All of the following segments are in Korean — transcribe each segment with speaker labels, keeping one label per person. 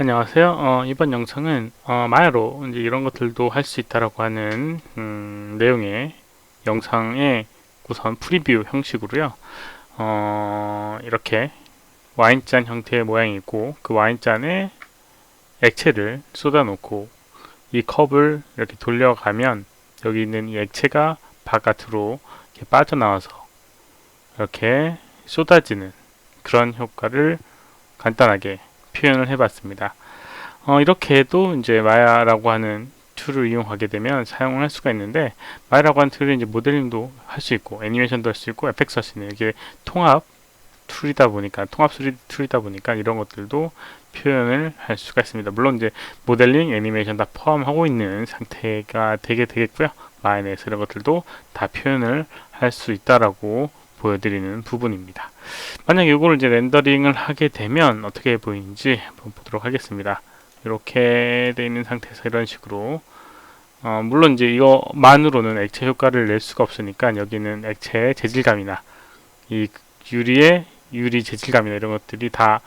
Speaker 1: 안녕하세요. 어, 이번 영상은 어, 마야로 이제 이런 것들도 할 수 있다라고 하는 음, 내용의 영상의 우선 프리뷰 형식으로요. 어, 이렇게 와인잔 형태의 모양이 있고 그 와인잔에 액체를 쏟아놓고 이 컵을 이렇게 돌려가면 여기 있는 이 액체가 바깥으로 이렇게 빠져나와서 이렇게 쏟아지는 그런 효과를 간단하게 표현을 해봤습니다. 어, 이렇게 해도 이제 마야라고 하는 툴을 이용하게 되면 사용을 할 수가 있는데 마야라고 하는 툴은 이제 모델링도 할 수 있고 애니메이션도 할 수 있고 에펙트 할수 있는 이게 통합 툴이다 보니까 통합 3D 툴이다 보니까 이런 것들도 표현을 할 수가 있습니다. 물론 이제 모델링, 애니메이션 다 포함하고 있는 상태가 되게 되겠고요. 내에서 이런 것들도 다 표현을 할 수 있다라고 보여드리는 부분입니다. 만약 이거를 이제 렌더링을 하게 되면 어떻게 보이는지 한번 보도록 하겠습니다. 이렇게 돼 있는 상태에서 이런 식으로 어, 물론 이제 이거만으로는 액체 효과를 낼 수가 없으니까 여기는 액체의 재질감이나 이 유리의 유리 재질감이나 이런 것들이 다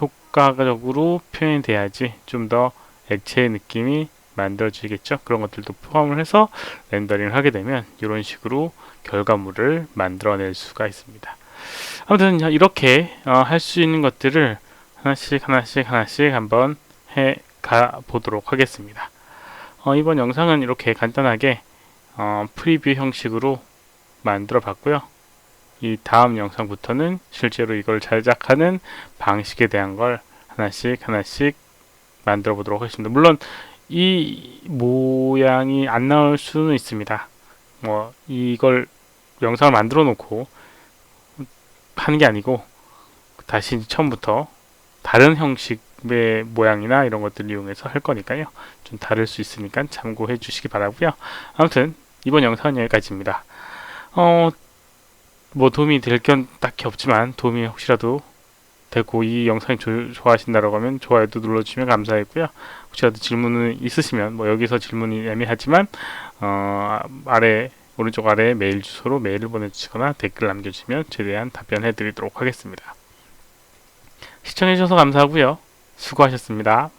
Speaker 1: 효과적으로 표현이 돼야지 좀 더 액체의 느낌이 만들어지겠죠. 그런 것들도 포함을 해서 렌더링을 하게 되면 이런 식으로 결과물을 만들어낼 수가 있습니다. 아무튼 이렇게 어, 할 수 있는 것들을 하나씩 하나씩 하나씩 한번 해 가 보도록 하겠습니다. 어, 이번 영상은 이렇게 간단하게 어, 프리뷰 형식으로 만들어 봤고요. 이 다음 영상부터는 실제로 이걸 제작하는 방식에 대한 걸 하나씩 하나씩 만들어 보도록 하겠습니다. 물론 이 모양이 안 나올 수는 있습니다. 뭐 이걸 영상을 만들어 놓고 하는 게 아니고 다시 처음부터 다른 형식의 모양이나 이런 것들을 이용해서 할 거니까요. 좀 다를 수 있으니까 참고해 주시기 바라고요. 아무튼 이번 영상은 여기까지입니다. 어, 뭐 도움이 될 건 딱히 없지만 도움이 혹시라도 되고 이 영상이 조, 좋아하신다고 하면 좋아요도 눌러주시면 감사하고요. 혹시라도 질문이 있으시면 뭐 여기서 질문이 애매하지만 어, 아래 오른쪽 아래 메일 주소로 메일을 보내주시거나 댓글 남겨주시면 최대한 답변해 드리도록 하겠습니다. 시청해주셔서 감사하고요. 수고하셨습니다.